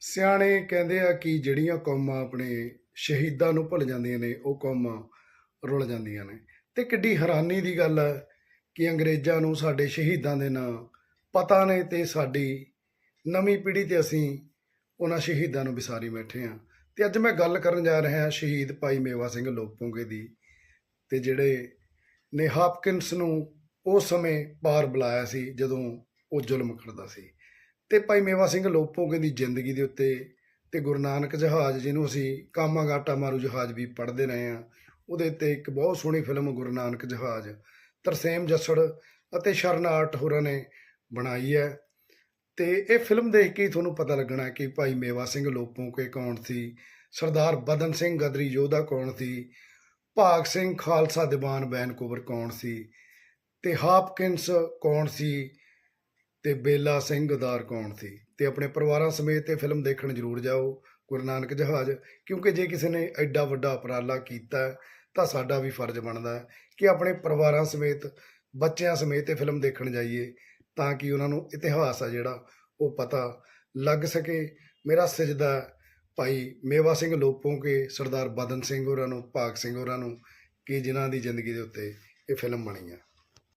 ਸਿਆਣੇ ਕਹਿੰਦੇ ਆ ਕਿ ਜਿਹੜੀਆਂ ਕੌਮਾਂ ਆਪਣੇ ਸ਼ਹੀਦਾਂ ਨੂੰ ਭੁੱਲ ਜਾਂਦੀਆਂ ਨੇ, ਉਹ ਕੌਮਾਂ ਰੁੱਲ ਜਾਂਦੀਆਂ ਨੇ। ਤੇ ਕਿੱਡੀ ਹੈਰਾਨੀ ਦੀ ਗੱਲ ਹੈ ਕਿ ਅੰਗਰੇਜ਼ਾਂ ਨੂੰ ਸਾਡੇ ਸ਼ਹੀਦਾਂ ਦੇ ਨਾਂ ਪਤਾ ਨੇ ਤੇ ਸਾਡੀ ਨਵੀਂ ਪੀੜ੍ਹੀ ਤੇ ਅਸੀਂ ਉਹਨਾਂ ਸ਼ਹੀਦਾਂ ਨੂੰ ਵਿਸਾਰੀ ਬੈਠੇ ਹਾਂ ਤੇ ਅੱਜ ਮੈਂ ਗੱਲ ਕਰਨ ਜਾ ਰਿਹਾ ਹਾਂ ਸ਼ਹੀਦ ਭਾਈ ਮੇਵਾ ਸਿੰਘ ਲੋਪੋਂਗੇ ਦੀ ਤੇ ਜਿਹੜੇ ਨੇ ਹਾਪਕਿੰਸ ਨੂੰ ਉਸ ਸਮੇਂ ਪਾਰ ਬੁਲਾਇਆ ਸੀ ਜਦੋਂ ਉਹ ਜ਼ੁਲਮ ਕਰਦਾ ਸੀ। ਤੇ ਭਾਈ ਮੇਵਾ ਸਿੰਘ ਲੋਪੋਂਗੇ ਦੀ ਜ਼ਿੰਦਗੀ ਦੇ ਉੱਤੇ ਤੇ ਗੁਰੂ ਨਾਨਕ ਜਹਾਜ਼ ਜਿਹਨੂੰ ਅਸੀਂ ਕਾਮਾਗਾਟਾ ਮਾਰੂ ਜਹਾਜ਼ ਵੀ ਪੜ੍ਹਦੇ ਰਹੇ ਹਾਂ, ਉਹਦੇ ਉੱਤੇ ਇੱਕ ਬਹੁਤ ਸੋਹਣੀ ਫਿਲਮ ਗੁਰੂ ਨਾਨਕ ਜਹਾਜ਼, ਤਰਸੇਮ ਜੱਸੜ ਅਤੇ ਸ਼ਰਨ ਆਰਟ ਹੋਰਾਂ ਨੇ ਬਣਾਈ ਹੈ। ਤੇ ਇਹ ਫਿਲਮ ਦੇਖ ਕੇ ਹੀ ਤੁਹਾਨੂੰ ਪਤਾ ਲੱਗਣਾ ਕਿ ਭਾਈ ਮੇਵਾ ਸਿੰਘ ਲੋਪੋਕੇ ਕੌਣ ਸੀ, ਸਰਦਾਰ ਬਦਨ ਸਿੰਘ ਗਦਰੀ ਯੋਧਾ ਕੌਣ ਸੀ, ਭਾਗ ਸਿੰਘ ਖਾਲਸਾ ਦੀਵਾਨ ਵੈਨਕੂਵਰ ਕੌਣ ਸੀ ਤੇ ਹਾਪਕਿੰਸ ਕੌਣ ਸੀ ਤੇ ਬੇਲਾ ਸਿੰਘ ਗਦਾਰ ਕੌਣ ਸੀ? ਤੇ ਆਪਣੇ ਪਰਿਵਾਰਾਂ ਸਮੇਤ ਇਹ ਫਿਲਮ ਦੇਖਣ ਜ਼ਰੂਰ ਜਾਓ, ਗੁਰੂ ਨਾਨਕ ਜਹਾਜ਼, ਕਿਉਂਕਿ ਜੇ ਕਿਸੇ ਨੇ ਐਡਾ ਵੱਡਾ ਉਪਰਾਲਾ ਕੀਤਾ, ਤਾਂ ਸਾਡਾ ਵੀ ਫਰਜ਼ ਬਣਦਾ ਹੈ ਕਿ ਆਪਣੇ ਪਰਿਵਾਰਾਂ ਸਮੇਤ, ਬੱਚਿਆਂ ਸਮੇਤ ਇਹ ਫਿਲਮ ਦੇਖਣ ਜਾਈਏ, ਤਾਂ ਕਿ ਉਹਨਾਂ ਨੂੰ ਇਤਿਹਾਸ ਆ ਜਿਹੜਾ, ਉਹ ਪਤਾ ਲੱਗ ਸਕੇ। ਮੇਰਾ ਸਜਦਾ ਭਾਈ ਮੇਵਾ ਸਿੰਘ ਲੋਪੋਂ ਕੇ, ਸਰਦਾਰ ਬਦਨ ਸਿੰਘ ਹੋਰਾਂ ਨੂੰ, ਭਾਗ ਸਿੰਘ ਹੋਰਾਂ ਨੂੰ, ਕਿ ਜਿਨ੍ਹਾਂ ਦੀ ਜ਼ਿੰਦਗੀ ਦੇ ਉੱਤੇ ਇਹ ਫਿਲਮ ਬਣੀ ਆ।